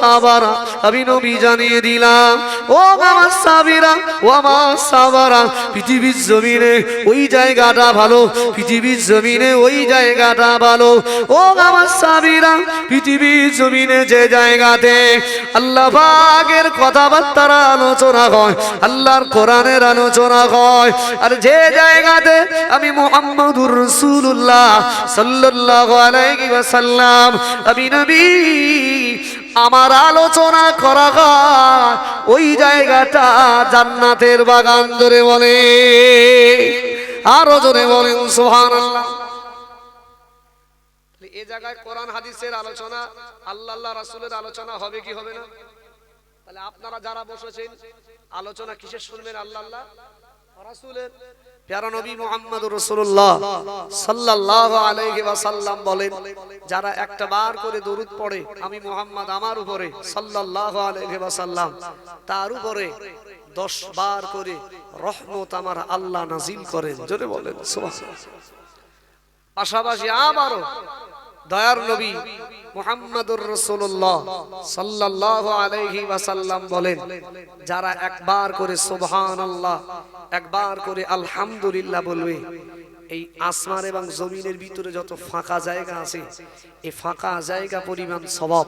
সাবারা, আমি নবী জানিয়ে দিলাম, ও সাবিরা, ও সাবারা, পৃথিবীর জমিনে ওই জায়গাটা ভালো, পৃথিবীর জমিনে ওই জায়গাটা ভালো। ও সাবিরা, পৃথিবীর জমিনে যে জায়গাতে আল্লাহ কথাবার্তার আলোচনা হয়, আল্লাহর কোরআনের আলোচনা হয়, আর যে জায়গাতে আমি মোহাম্মদুর রসুল্লাহ সাল্লাল্লাহু আলাইহি ওয়াসাল্লাম, আমি নবী আমার আলোচনা করা ওই জায়গাটা জান্নাতের বাগান ধরে বলে। আরও জোরে বলেন, সুবহানাল্লাহ। এই জায়গায় কোরআন হাদিসের আলোচনা, আল্লাহ আল্লাহ রাসূলের আলোচনা হবে কি হবে না? তাহলে আপনারা যারা বসেছেন, আলোচনা কিসের শুনবেন আল্লাহ আল্লাহ? রাসূলের প্যারা নবী মুহাম্মদ রাসূলুল্লাহ সাল্লাল্লাহু আলাইহি ওয়াসাল্লাম বলেন, যারা একটা বার করে দরুদ পড়ে, আমি মোহাম্মদ আমার উপরে সাল্লাল্লাহু আলাইহি ওয়াসাল্লাম, তার উপরে দশ বার করে রহমত আমার আল্লাহ নাজিল করেন। জোরে বলেন পাশাপাশি আবারও দয়ার নবী মুহাম্মদুর রাসূলুল্লাহ সাল্লাল্লাহু আলাইহি ওয়াসাল্লাম বলেন, যারা একবার করে সুবহানাল্লাহ, একবার করে আলহামদুলিল্লাহ বলবে, এই আসমান এবং জমিনের ভিতরে যত ফাঁকা জায়গা আছে, এই ফাঁকা জায়গা পরিমাণ সবাব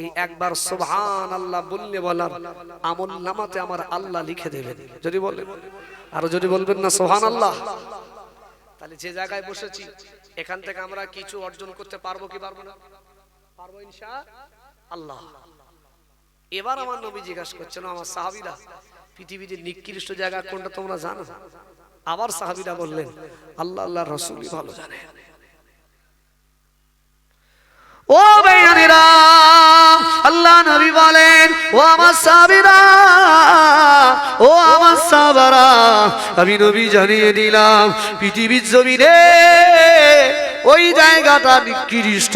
এই একবার সুবহান আল্লাহ বললে বলার আমল নামাতে আমার আল্লাহ লিখে দেবেন। যদি বলেন, আরও যদি বলবেন না সুবহান আল্লাহ তাহলে যে জায়গায় বসেছি, এখান থেকে আমরা কিছু অর্জন করতে পারব কি পারব না? আল্লাহ। এবার আমার নবী জিজ্ঞাসা করছেন, আমার সাহাবিরা, পৃথিবীতে নিকৃষ্ট জায়গা কোনটা তোমরা জানো? আবার সাহাবিরা বললেন, আল্লাহ আল্লাহ রসুলই ভালো জানে। ও বেয়ানিরা আল্লাহ নবী বলেন, ও আমার সাবিরা ও আমার সাবারা আমি নবী জানিয়ে দিলাম, পৃথিবীর জমিনে ওই জায়গাটা নিকৃষ্ট,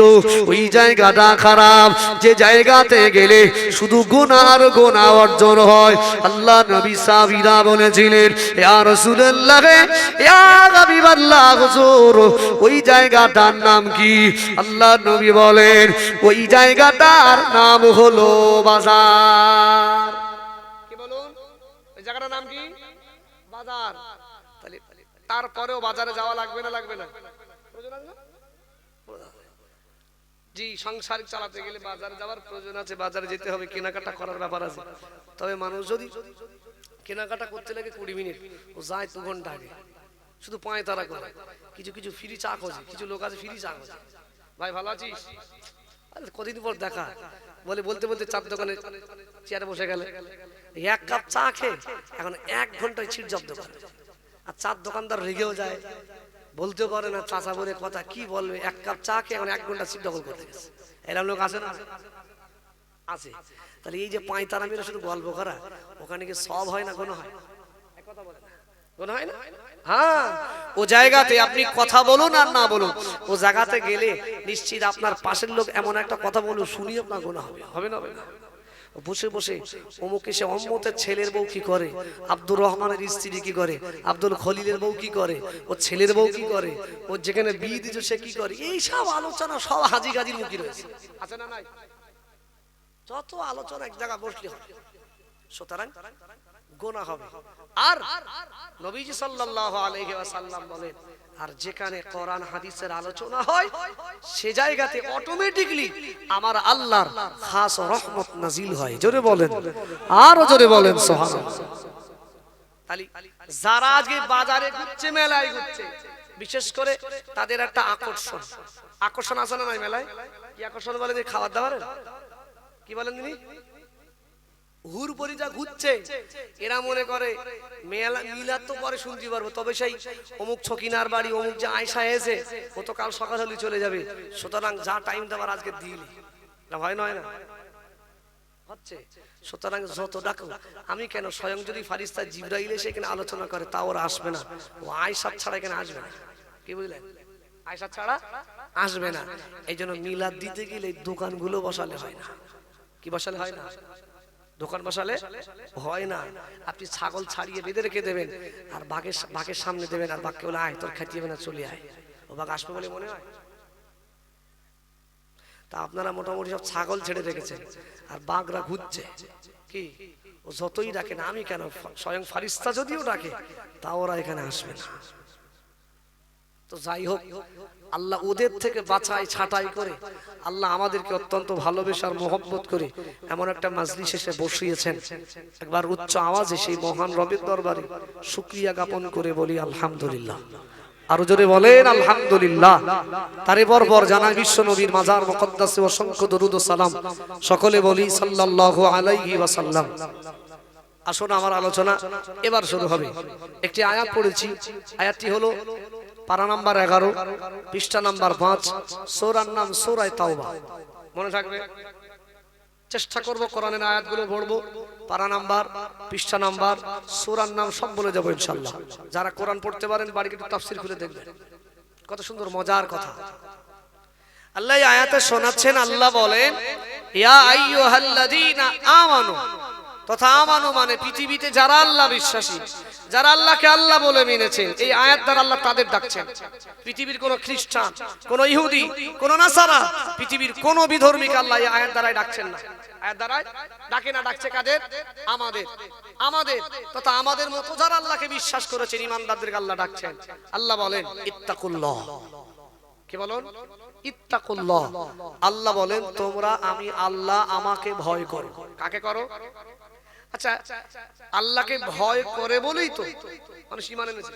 ওই জায়গাটা খারাপ। যে জায়গাতে গেলে শুধু গুনার গোনা অর্জন হয়। আল্লাহ নবী সাবিরা বলেছিলেন, ইয়া রাসূলুল্লাহ, ইয়া হাবিবাল্লাহ হুজুর, ওই জায়গাটার নাম কি? আল্লাহ নবী বলেন, ওই জায়গাটার নাম হলো বাজার। কি বলুন? ওই জায়গাটার নাম কি? বাজার। তারপরেও বাজারে যাওয়া লাগবে না লাগবে না প্রয়োজন আছে না? জি সংসার চালাতে গেলে বাজারে যাওয়ার প্রয়োজন আছে, বাজারে যেতে হবে, কেনাকাটা করার ব্যাপার আছে। তবে মানুষ যদি কেনাকাটা করতে লাগে কুড়ি মিনিট, ও যায় দু ঘণ্টা আগে। শুধু পায়ে তারা করে। কিছু কিছু ফ্রি চা খোঁজে, কিছু লোক আছে ফ্রি চা খোঁজে। ভাই, ভালো আছিস? আরে, কদিন পর দেখা। বলে, বলতে বলতে চার দোকানে চেয়ারে বসে গেলে। এক কাপ চা খেয়ে এখন এক ঘন্টায় ছিট জব্দ করে আর চার দোকানদার রেগেও যায়। বলতেও পারে না, চাচা বলে কথা, কি বলবে? এক কাপ চা খেয়ে এখন এক ঘণ্টা সিট দখল করতে গেছে। এরকম লোক আছে না? আছে। তাহলে এই যে পাঁচ তারা মেরে শুধু গল্প করা, ওখানে কি সব হয় না কোনো হয়? না। কোনো হয় না? হ্যাঁ ও জায়গাতে আপনি কথা বলুন আর না বলুন, ও জায়গাতে গেলে নিশ্চিত আপনার পাশের লোক এমন একটা কথা বলুন শুনি আপনার গোনা হবে হবে না হবে না। বসে বসে অমুক এসে অম্মতের ছেলের বউ কি করে? আব্দুর রহমানের স্ত্রী কি করে? আব্দুল খলিলের বউ কি করে? ও ছেলের বউ কি করে? ও যেখানে বিয়ে দিচ্ছে সে কি করে? এই সব আলোচনা, সব হাজি গাজির মুখী রয়েছে। আছে না নাই? যত আলোচনা এক জায়গা বসলে সুতরাং গোনা হবে। আর নবীজি সাল্লাল্লাহু আলাইহি ওয়াসাল্লাম বলেন আর যেখানে কোরআন, হাদিসের আলোচনা হয়, সে জায়গাতে অটোমেটিকলি আমার আল্লাহর খাস রহমত নাজিল হয়। জোরে বলেন। আরও জোরে বলেন তাহলে যারা আজকে বাজারে ঘুরছে, মেলায় ঘুরছে, বিশেষ করে তাদের একটা আকর্ষণ। আকর্ষণ আছে না নাই মেলায়? কি আকর্ষণ বলে যে খাবার দাবারের কি বলেন তিনি? হুর পরি যা ঘুরছে, এরা মনে করে, মেলা মিলাদ তো পরে শুনতে পারব, তবে সেই অমুক ছকিনার বাড়ি, অমুক যে আয়সা এসে, ও তো কাল সকাল হলে চলে যাবে। সুতরাং যা টাইম দেওয়ার আজকে দিলি না হয় নয় না। হচ্ছে। সুতরাং যত ডাকো, আমি কেন স্বয়ং যদি ফারিস্তা জিব্রাইল এসে এখানে আলোচনা করে, তা ওরা আসবে না। ও আয়সার ছাড়া এখানে আসবে না। কি বুঝলেন? আয়সা ছাড়া আসবে না। এই জন্য মিলাদ দিতে গেলে দোকানগুলো বসালে হয় না। কি বসালে হয় না? দোকান বসালে হয় না। আপনি ছাগল ছাড়িয়ে বেঁধে রেখে দেবেন, আর বাঘের বাঘের সামনে দেবেন, আর বাঘকে বলে, আয়, তোর হবে না, চলে আয়। ও বাঘ আসবে বলে মনে হয়। তা আপনারা মোটামুটি সব ছাগল ছেড়ে রেখেছেন, আর বাঘরা ঘুরছে। কি? ও যতই ডাকে না, আমি কেন স্বয়ং ফারিস্তা যদিও ডাকে তা ওরা এখানে আসবে না। তো যাই হোক, আল্লাহ ওদের থেকে বাছাই ছাঁটাই করে। আল্লাহ আমাদেরকে অত্যন্ত ভালোবেসে আর মোহব্বত করে এমন একটা মাজলিস এসে বসিয়েছেন। একবার উচ্চ আওয়াজে সেই মহান রবের দরবারে শুক্রিয়া জ্ঞাপন করে বলি, আলহামদুলিল্লাহ। আরও জোরে বলেন, আলহামদুলিল্লাহ। তারে বরবর জানা বিশ্ব নবীর মাজার মুকদ্দাসে অসংখ্য দরুদ সালাম। সকলে বলি, সাল্লাল্লাহু আলাইহি ওয়াসাল্লাম। আসুন আমার আলোচনা এবার শুরু হবে। একটি আয়াত পড়েছি। আয়াতটি হলো পারা নাম্বার এগারো, পৃষ্ঠা নাম্বার পাঁচ, সৌরার নাম সৌরায় তাওবা। মনে থাকবে? চেষ্টা করব কোরআনের আয়াতগুলো পড়ব। পারা নাম্বার, পৃষ্ঠা নাম্বার, সৌরার নাম সব বলে যাব ইনশাল্লাহ যারা কোরআন পড়তে পারেন বাড়িতে একটু তাফসির খুলে দেখবেন। কত সুন্দর, মজার কথা। আল্লাহ আয়াতে শোনাচ্ছেন, আল্লাহ বলেন, ইয়া আইয়ুহাল্লাযীনা আমানু তথা আমানু মানে পৃথিবীতে যারা আল্লাহ বিশ্বাসী, যারা আল্লাহকে আল্লাহ বলে মেনেছেন, এই আয়াত দ্বারা আল্লাহ তাদের ডাকছেন। পৃথিবীর কোন খ্রিস্টান, কোন ইহুদি, কোন নাসারা, পৃথিবীর কোন বিধর্মীকে আল্লাহ এই আয়াত দ্বারাই ডাকছেন না। আয়াত দ্বারাই ডাকে না, ডাকছে কাদের? আমাদের। আমাদের। তথা আমাদের মতো যারা আল্লাহকে বিশ্বাস করেছেন, ইমানদারদেরকে আল্লাহ ডাকছেন। আল্লাহ বলেন, ইত্তাকুল্লাহ। কি বলুন? ইত্তাকুল্লাহ। আল্লাহ বলেন, তোমরা আমি আল্লাহ আমাকে ভয় করো। কাকে করো? আচ্ছা আল্লাহকে ভয় করে বলেই তো মানুষ ইমান এনেছে।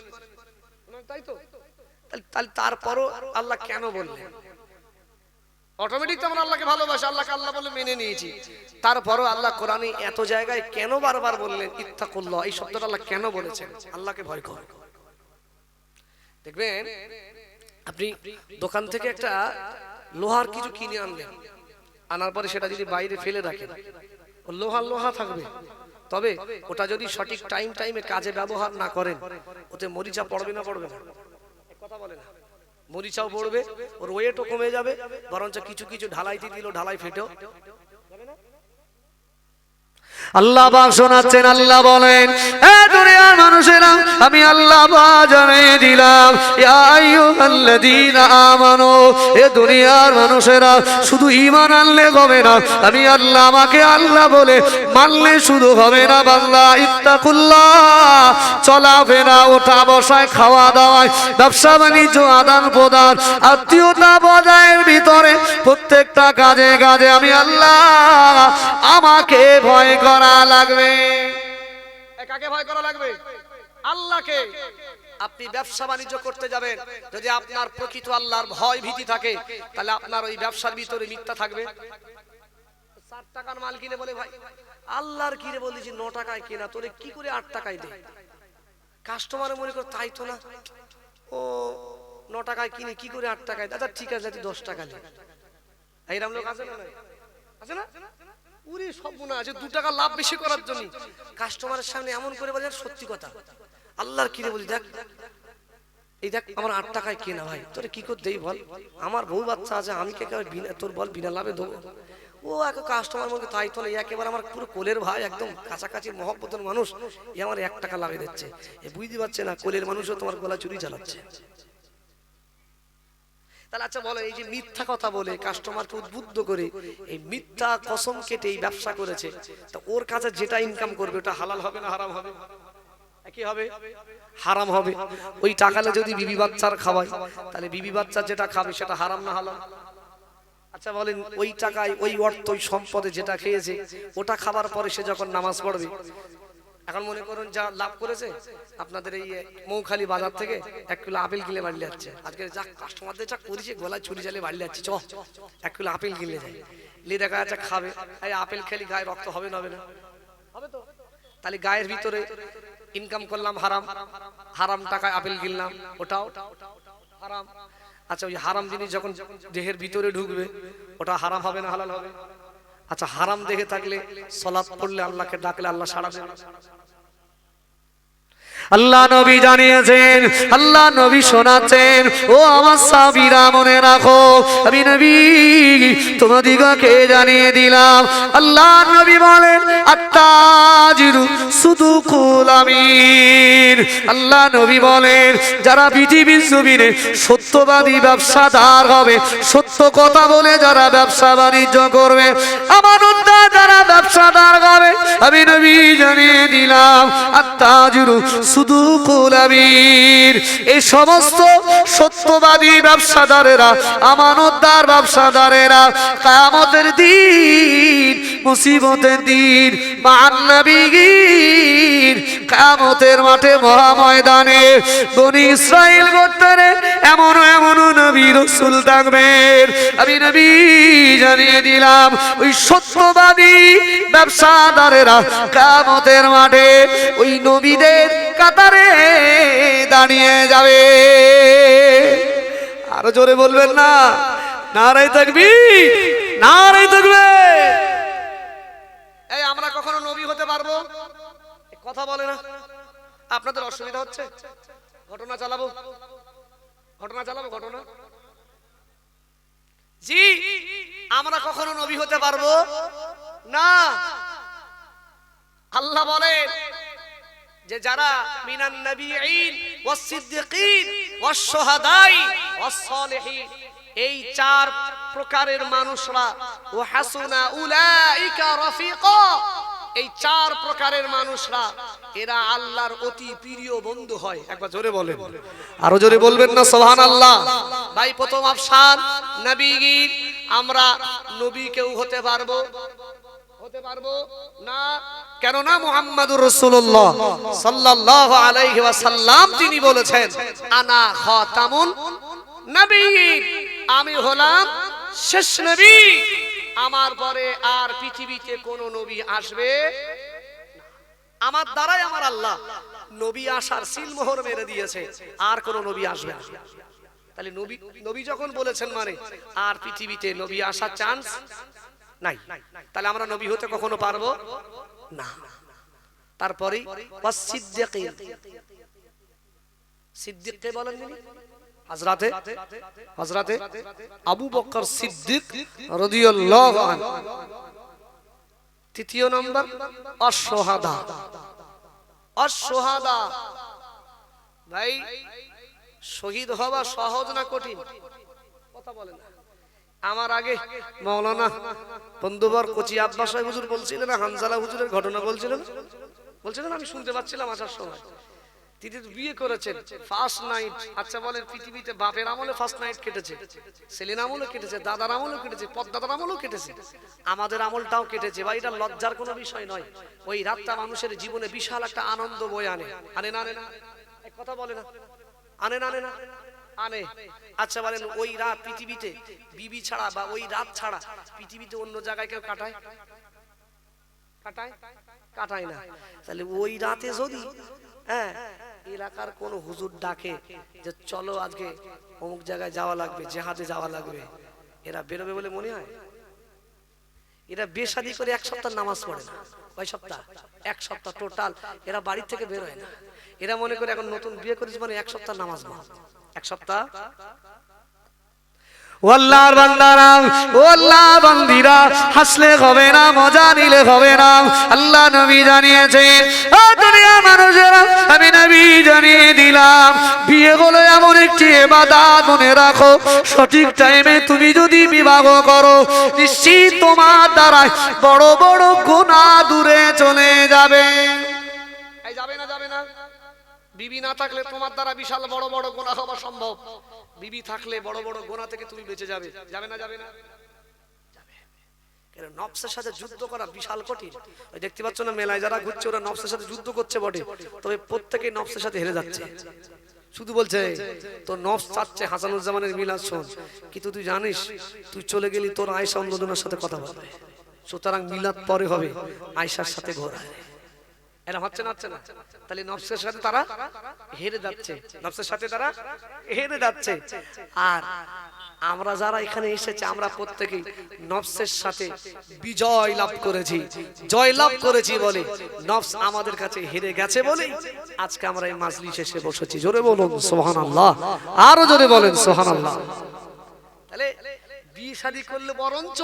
তাই তো। তাহলে- তারপরও আল্লাহ কেন বললেন? অটোমেটিক তো আমরা আল্লাহকে ভালোবাসি আল্লাহকে আল্লাহ বলে মেনে নিয়েছি। তারপরও আল্লাহ কোরআনে এত জায়গায় কেন বারবার বললেন ইত্তাকুল্লাহ এই শব্দটা আল্লাহ কেন বলেছেন? আল্লাহকে ভয় করো। দেখবেন আপনি দোকান থেকে একটা লোহার কিছু কিনে আনলেন। আনার পরে সেটা যদি বাইরে ফেলে রাখেন লোহা লোহা থাকবে। তবে ওটা যদি সঠিক টাইম টাইমে কাজে ব্যবহার না করেন, ওতে মরিচা পড়বে না পড়বে না। কথা বলে না। মরিচাও পড়বে, ওর ওয়েটও কমে যাবে, বরঞ্চ কিছু কিছু ঢালাইতে দিল, ঢালাই ফেটেও। আল্লাহ পাক শোনাচ্ছেন, আল্লাহ বলেন, এ দুনিয়ার মানুষেরা, আমি আল্লাহ পাক জানিয়ে দিলাম আমানু, এ দুনিয়ার মানুষেরা, শুধু ঈমান আনলে হবে না, আমি আল্লাহ আমাকে আল্লাহ বলে মানলে শুধু হবে না বাংলা চলাফেরা ওঠা বসায়, খাওয়া দাওয়ায়, ব্যবসা বাণিজ্য, আদান প্রদান, আত্মীয়তা বজায়ের ভিতরে প্রত্যেকটা কাজে কাজে আমি আল্লাহ আমাকে ভয় করা লাগবে। এ কাকে ভয় করা লাগবে? আল্লাহকে। আপনি ব্যবসা বাণিজ্য করতে যাবেন, যদি আপনার প্রকৃত আল্লাহর ভয় ভীতি থাকে, তাহলে আপনার ওই ব্যবসার ভিতরে মিথ্যা থাকবে। চার টাকার মাল কিনে বলে ভাই, আল্লাহর কিনে বলেছি ন টাকায় কিনা, তোরে কি করে আট টাকায় দে কাস্টমারে মনে করে, তাই তো না। ও, ন টাকায় কিনে কি করে আট টাকায় দাদা ঠিক আছে দশ টাকা নে এইরকম লোক আছে না আছে না? উরে, সব আছে, দু টাকা লাভ বেশি করার জন্য কাস্টমারের সামনে এমন করে বলে সত্যি কথা। আল্লাহর কিনে বলি, দেখ, এই দেখ, আমার আট টাকায় কেনা ভাই? তোরে কি করে দেই বল? আমার বউ বাচ্চা আছে, আমি কে বিনা তোর বল বিনা লাভে দেবো? ও এক কাস্টমার মধ্যে তাই তো একেবারে আমার পুরো কোলের ভাই, একদম কাছাকাছি মহব্বতের মানুষ। এ আমার এক টাকা লাভে দিচ্ছে। এ বুঝতে পারছে না, কোলের মানুষও তোমার গলা চুরি চালাচ্ছে। তাহলে আচ্ছা বলো, এই যে মিথ্যা কথা বলে কাস্টমারকে উদ্বুদ্ধ করে, এই মিথ্যা কসম কেটে এই ব্যবসা করেছে, তা ওর কাছে যেটা ইনকাম করবে, ওটা হালাল হবে না হারাম হবে? কি হবে? হারাম হবে। ওই টাকালে যদি বিবি বাচ্চার খাওয়ায়, তাহলে বিবি বাচ্চার যেটা খাবে, সেটা হারাম না হালাল? আচ্ছা বলেন, ওই টাকায়, ওই অর্থ, ওই সম্পদে যেটা খেয়েছে, ওটা খাবার পরে সে যখন নামাজ পড়বে এখন মনে করুন যা লাভ করেছে আপনাদের এই মৌখালি বাজার থেকে এক কিলো আপেল কিনে বাড়ি যাচ্ছে। আজকে যা কাস্টমারদের যা করেছে গলায় ছুরি চালিয়ে বাড়ি যাচ্ছে চ এক কিলো আপেল কিনলে যায় নিয়ে দেখা যাচ্ছে খাবে। এই আপেল খেলি গায়ে রক্ত হবে না হবে না। হবে তো। তাহলে গায়ের ভিতরে ইনকাম করলাম হারাম। হারাম টাকায় আপেল কিনলাম ওটাও। হারাম আচ্ছা ওই হারাম জিনিস যখন দেহের ভিতরে ঢুকবে ওটা হারাম হবে না হালাল হবে? আচ্ছা হারাম দেখে থাকলে সলাপ করলে আল্লাহকে ডাকলে আল্লাহ সারা দেবে। আল্লাহ নবী জানিয়েছেন, আল্লাহ নবী শোনাচ্ছেন, ও আমার সাবিরা মনে রাখো, আমি নবী তোমাদিগকে জানিয়ে দিলাম, আল্লাহ নবী বলেন আত্মাজিরু শুধু আমির। আল্লাহ নবী বলেন, যারা পৃথিবীর জমিনে সত্যবাদী ব্যবসাদার হবে, সত্য কথা বলে যারা ব্যবসা বাণিজ্য করবে আমার যারা ব্যবসাদার হবে, আমি নবী জানিয়ে দিলাম আত্মাজুরু শুধু কুলাবীর এই সমস্ত সত্যবাদী ব্যবসাদারেরা, আমানতদার ব্যবসাদারেরা কামতের দিন, মুসিবতের দিন মান্নবীর কামতের মাঠে মহাময়দানে বনি ইসরায়েল গোত্তরে এমন এমন নবী রসুল থাকবেন। আমি নবী জানিয়ে দিলাম, ওই সত্যবাদী ব্যবসাদারেরা কামতের মাঠে ওই নবীদের কাতারে দাঁড়িয়ে যাবে। আরও জোরে বলবেন না। নারাই থাকবি নারাই থাকবে। এই, আমরা কখনো নবী হতে পারব? কথা বলে না। আপনাদের অসুবিধা হচ্ছে? ঘটনা চালাবো? ঘটনা চালাবো, ঘটনা? জি, আমরা কখনো নবী হতে পারব? না। আল্লাহ বলেন যে যারা মিনান নবীন ওয়াস সিদ্দিকিন ওয়াস এই চার প্রকারের মানুষরা ও হাসুনা উলাইকা রফিকা, এই চার প্রকারের মানুষরা, এরা আল্লাহর অতি প্রিয় বন্ধু হয়। একবার জোরে বলেন। আরও জোরে বলবেন না সোহান আল্লাহ ভাই, প্রথম আফসান নবীগীর, আমরা নবী কেউ হতে পারব। হতে পারব? না। মুহাম্মাদুর রাসূলুল্লাহ সাল্লাল্লাহু আলাইহি ওয়াসাল্লাম তিনি বলেছেন, আনা খাতামুন নবীন। আমি হলাম শেষ নবী। আমার পরে আর পৃথিবীতে কোন নবী আসবে আমার দ্বারাই আমার আল্লাহ নবী আসার সিলমোহর মেরে দিয়েছে, আর কোন নবী আসবে তাহলে নবী নবী যখন বলেছেন মানে আর পৃথিবীতে নবী আসার চান্স নাই। তাহলে আমরা নবী হতে কখনো পারব? না। তারপরে আবু সিদ্দিক তৃতীয় নম্বর, অসহাদা। অসহাদা। ভাই, শহীদ হওয়া সহজ না কঠিন? কথা বলেন। আমার আগে মৌলানা বন্ধুবর কচি আব্বাস হুজুর বলছিলেন, হানজালা হুজুরের ঘটনা বলছিলেন। বলছিলেন, আমি শুনতে পাচ্ছিলাম আসার সময়। তিনি বিয়ে করেছেন ফার্স্ট নাইট আচ্ছা বলেন, পৃথিবীতে বাপের আমলে ফার্স্ট নাইট কেটেছে সেলিন আমলে কেটেছে, দাদার আমলেও কেটেছে, পদ্মাদার আমলেও কেটেছে, আমাদের আমলটাও কেটেছে বা এটা লজ্জার কোনো বিষয় নয়। ওই রাতটা মানুষের জীবনে বিশাল একটা আনন্দ বয়ে আনে। আনে না আনে না। কথা বলে না। আনে না আনে না। আনে। আচ্ছা বলেন, ওই রাত পৃথিবীতে বিবি ছাড়া বা ওই রাত ছাড়া পৃথিবীতে অন্য জায়গায় কেউ কাটায়? কাটায়? কাটায় না। তাহলে ওই রাতে যদি হ্যাঁ এলাকার কোন হুজুর ডাকে যে চলো আজকে অমুক জায়গায় যাওয়া লাগবে, জেহাদে যাওয়া লাগবে, এরা বেরোবে বলে মনে হয়? এরা বেশাদি করে এক সপ্তাহ নামাজ পড়ে না। কয় সপ্তাহ? এক সপ্তাহ টোটাল এরা বাড়ির থেকে বেরোয় না। এরা মনে করে এখন নতুন বিয়ে করেছে মানে এক সপ্তাহ নামাজ না এক সপ্তাহ? হাসলে হবে না, মজা নিলে হবে না। আল্লাহ নবী জানিয়েছেন মানুষেরা, আমি নবী জানিয়ে দিলাম, বিয়ে হলো এমন একটি এবাদাত মনে রাখো, সঠিক টাইমে তুমি যদি বিবাহ করো, নিশ্চিত তোমার দ্বারা বড় বড় গুনাহ দূরে চলে যাবে। বিবি না থাকলে তোমার দ্বারা বিশাল বড় বড় গোনা হওয়া সম্ভব। বিবি থাকলে বড় বড় গোনা থেকে তুমি বেঁচে যাবে। যাবে না যাবে না। কেন সাথে যুদ্ধ করা বিশাল কঠিন। ওই দেখতে পাচ্ছ না, মেলায় যারা ঘুরছে, ওরা নফসের সাথে যুদ্ধ করছে বটে। তবে প্রত্যেকেই নফসের সাথে হেরে যাচ্ছে। শুধু বলছে, তোর নফস চাচ্ছে হাসানুজ্জামানের মিলাদ শোন। কিন্তু তুই জানিস, তুই চলে গেলি তোর আয়সা অন্যজনের সাথে কথা বলবে সুতরাং মিলাদ পরে হবে আয়সার সাথে ঘোরা। এরা হচ্ছে না। হচ্ছে না। তাহলে নফসের সাথে তারা হেরে যাচ্ছে। নফসের সাথে তারা হেরে যাচ্ছে। আর আমরা যারা এখানে এসেছি আমরা প্রত্যেকেই নফসের সাথে বিজয় লাভ করেছি। জয় লাভ করেছি বলে নফস আমাদের কাছে হেরে গেছে বলে আজকে আমরা এই মাজলিস এসে বসেছি। জোরে বলুন সোহান আল্লাহ আরও জোরে বলেন সোহান আল্লাহ তাহলে বিয়ে শাদী করলে বরঞ্চ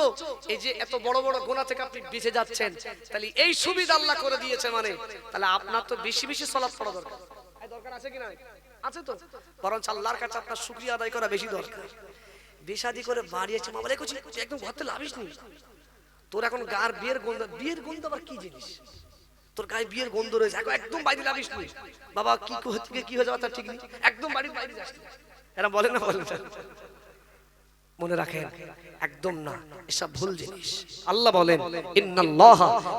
এই যে এত বড় বড় গোনা থেকে আপনি বেঁচে যাচ্ছেন, তাহলে এই সুবিধা আল্লাহ করে দিয়েছে মানে তাহলে আপনার তো বেশি বেশি সলাপ পড়া দরকার। দরকার আছে কি না আছে তো? বরঞ্চ আল্লাহর কাছে আপনার শুকরিয়া আদায় করা বেশি দরকার। বেশাদি করে বাড়িয়েছে মা বলে একদম ঘর থেকে লাভিস নি। তোর এখন গার বিয়ের গন্ধ বিয়ের গন্ধ আবার কি জিনিস? তোর গায়ে বিয়ের গন্ধ রয়েছে, এখন একদম বাইরে লাভিস নি। বাবা, কি হচ্ছে কি হয়ে যাওয়া তার ঠিক নেই। একদম বাড়ির বাইরে যাস এরা বলে না বলে না। মনে রাখেন, একদম না। এসব ভুল জিনিস। আল্লাহ বলেন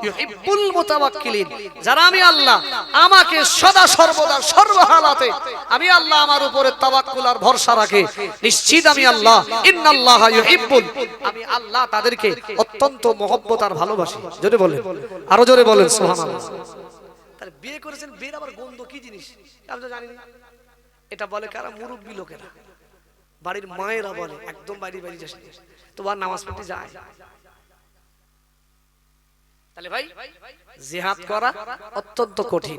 ইউহিব্বুল মুতাওয়াক্কিলিন। যারা আমি আল্লাহ, আমাকে সদা সর্বদা সর্বহালাতে আমি আল্লাহ আমার উপরে তাওয়াক্কুল আর ভরসা রাখে। নিশ্চিত আমি আল্লাহ, ইন্নাল্লাহ ইউহিব্বুল। আমি আল্লাহ তাদেরকে অত্যন্ত মহব্বত আর ভালোবাসি। জোরে বলেন, আরও জোরে বলেন, সুবহানাল্লাহ। তাহলে বিয়ে করেছেন, বিয়ের আবার গন্ধ কি জিনিস? আমি তো জানি না। এটা বলে কারা? মুরব্বী লোকেরা। বাড়ির মায়েরা বলে, একদম বাড়ি বাড়ি যাস। তোমার নামাজ পড়তে যায় তাহলে ভাই, জিহাদ করা অত্যন্ত কঠিন